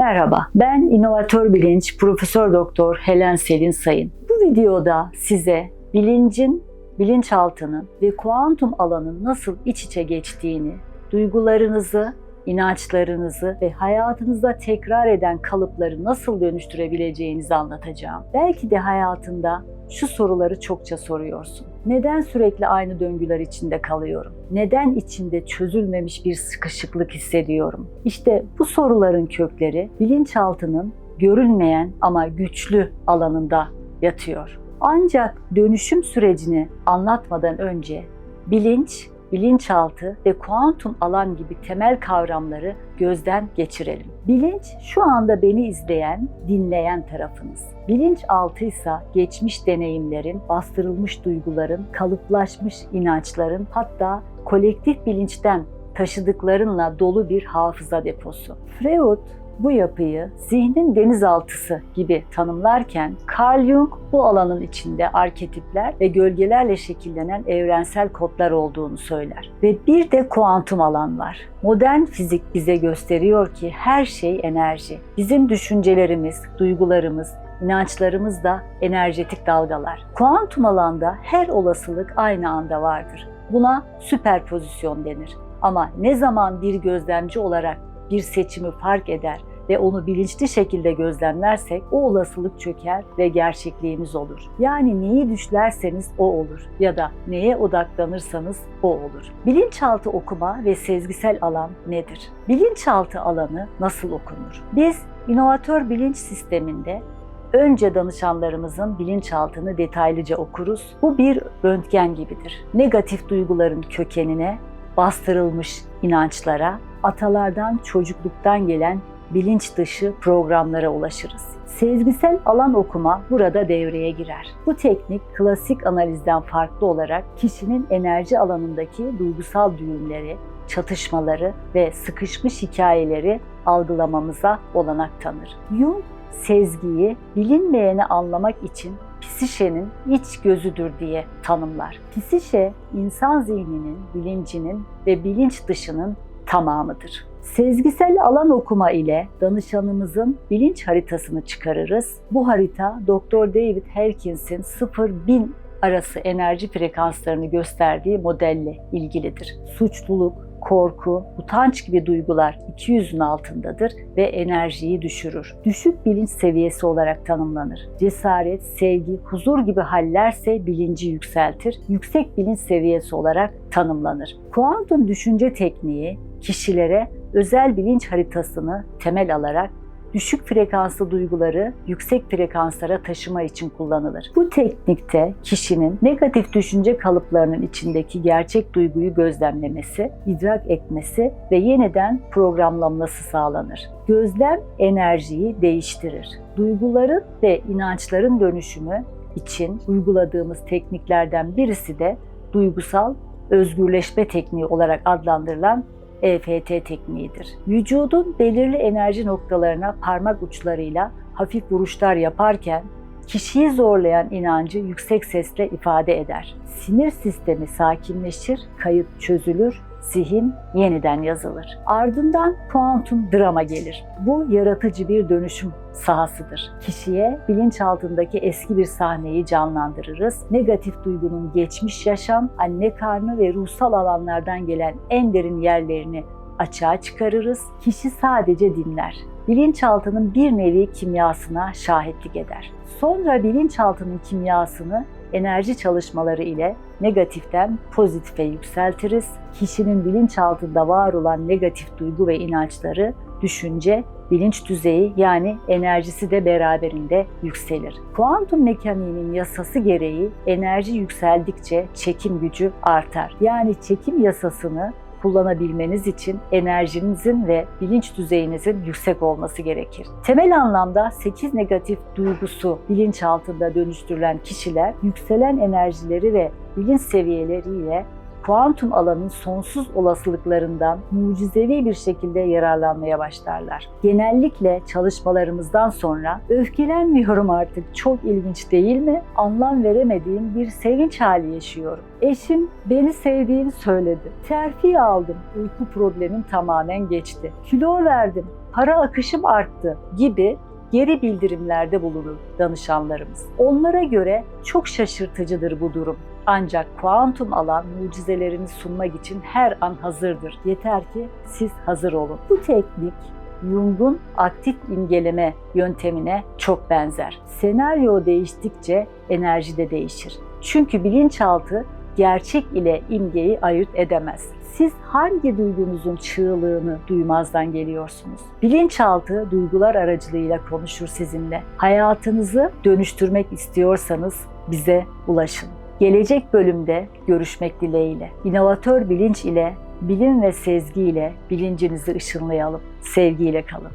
Merhaba, ben inovatör bilinç Profesör Doktor Helen Selin Sayın. Bu videoda size bilincin, bilinçaltının ve kuantum alanın nasıl iç içe geçtiğini, duygularınızı, inançlarınızı ve hayatınızda tekrar eden kalıpları nasıl dönüştürebileceğinizi anlatacağım. Belki de hayatında şu soruları çokça soruyorsun. Neden sürekli aynı döngüler içinde kalıyorum? Neden içinde çözülmemiş bir sıkışıklık hissediyorum? İşte bu soruların kökleri bilinçaltının görülmeyen ama güçlü alanında yatıyor. Ancak dönüşüm sürecini anlatmadan önce bilinç bilinçaltı ve kuantum alan gibi temel kavramları gözden geçirelim. Bilinç şu anda beni izleyen, dinleyen tarafınız. Bilinçaltı ise geçmiş deneyimlerin, bastırılmış duyguların, kalıplaşmış inançların hatta kolektif bilinçten taşıdıklarınla dolu bir hafıza deposu. Freud bu yapıyı zihnin denizaltısı gibi tanımlarken Carl Jung bu alanın içinde arketipler ve gölgelerle şekillenen evrensel kodlar olduğunu söyler. Ve bir de kuantum alan var. Modern fizik bize gösteriyor ki her şey enerji. Bizim düşüncelerimiz, duygularımız, inançlarımız da enerjetik dalgalar. Kuantum alanda her olasılık aynı anda vardır. Buna süperpozisyon denir. Ama ne zaman bir gözlemci olarak bir seçimi fark eder ve onu bilinçli şekilde gözlemlersek o olasılık çöker ve gerçekliğimiz olur. Yani neyi düşlerseniz o olur ya da neye odaklanırsanız o olur. Bilinçaltı okuma ve sezgisel alan nedir? Bilinçaltı alanı nasıl okunur? Biz inovatör bilinç sisteminde önce danışanlarımızın bilinçaltını detaylıca okuruz. Bu bir röntgen gibidir. Negatif duyguların kökenine, bastırılmış inançlara, atalardan, çocukluktan gelen bilinç dışı programlara ulaşırız. Sezgisel alan okuma burada devreye girer. Bu teknik klasik analizden farklı olarak kişinin enerji alanındaki duygusal düğümleri, çatışmaları ve sıkışmış hikayeleri algılamamıza olanak tanır. Jung sezgiyi bilinmeyeni anlamak için psişenin iç gözüdür diye tanımlar. Psişe, insan zihninin, bilincinin ve bilinç dışının tamamıdır. Sezgisel alan okuma ile danışanımızın bilinç haritasını çıkarırız. Bu harita Dr. David Hawkins'in 0-1000 arası enerji frekanslarını gösterdiği modelle ilgilidir. Suçluluk, korku, utanç gibi duygular 200'ün altındadır ve enerjiyi düşürür. Düşük bilinç seviyesi olarak tanımlanır. Cesaret, sevgi, huzur gibi hallerse bilinci yükseltir. Yüksek bilinç seviyesi olarak tanımlanır. Kuantum düşünce tekniği kişilere özel bilinç haritasını temel alarak düşük frekanslı duyguları yüksek frekanslara taşıma için kullanılır. Bu teknikte kişinin negatif düşünce kalıplarının içindeki gerçek duyguyu gözlemlemesi, idrak etmesi ve yeniden programlanması sağlanır. Gözlem enerjiyi değiştirir. Duyguların ve inançların dönüşümü için uyguladığımız tekniklerden birisi de duygusal özgürleşme tekniği olarak adlandırılan EFT tekniğidir. Vücudun belirli enerji noktalarına parmak uçlarıyla hafif vuruşlar yaparken kişiyi zorlayan inancı yüksek sesle ifade eder. Sinir sistemi sakinleşir, kayıt çözülür, zihin yeniden yazılır. Ardından kuantum drama gelir. Bu yaratıcı bir dönüşüm sahasıdır. Kişiye bilinçaltındaki eski bir sahneyi canlandırırız. Negatif duygunun geçmiş yaşam, anne karnı ve ruhsal alanlardan gelen en derin yerlerini açığa çıkarırız. Kişi sadece dinler. Bilinçaltının bir nevi kimyasına şahitlik eder. Sonra bilinçaltının kimyasını enerji çalışmaları ile negatiften pozitife yükseltiriz. Kişinin bilinçaltında var olan negatif duygu ve inançları, düşünce, bilinç düzeyi yani enerjisi de beraberinde yükselir. Kuantum mekaniğinin yasası gereği enerji yükseldikçe çekim gücü artar. Yani çekim yasasını kullanabilmeniz için enerjinizin ve bilinç düzeyinizin yüksek olması gerekir. Temel anlamda 8 negatif duygusu bilinç altında dönüştürülen kişiler yükselen enerjileri ve bilinç seviyeleriyle kuantum alanın sonsuz olasılıklarından mucizevi bir şekilde yararlanmaya başlarlar. Genellikle çalışmalarımızdan sonra öfkelenmiyorum artık çok ilginç değil mi? Anlam veremediğim bir sevinç hali yaşıyorum. Eşim beni sevdiğini söyledi. Terfi aldım. Uyku problemim tamamen geçti. Kilo verdim. Para akışım arttı gibi geri bildirimlerde bulunur danışanlarımız. Onlara göre çok şaşırtıcıdır bu durum. Ancak kuantum alan mucizelerini sunmak için her an hazırdır. Yeter ki siz hazır olun. Bu teknik Jung'un aktif imgeleme yöntemine çok benzer. Senaryo değiştikçe enerji de değişir. Çünkü bilinçaltı gerçek ile imgeyi ayırt edemez. Siz hangi duygunuzun çığlığını duymazdan geliyorsunuz? Bilinçaltı duygular aracılığıyla konuşur sizinle. Hayatınızı dönüştürmek istiyorsanız bize ulaşın. Gelecek bölümde görüşmek dileğiyle. İnovatör bilinç ile, bilim ve sezgi ile bilincinizi ışınlayalım. Sevgiyle kalın.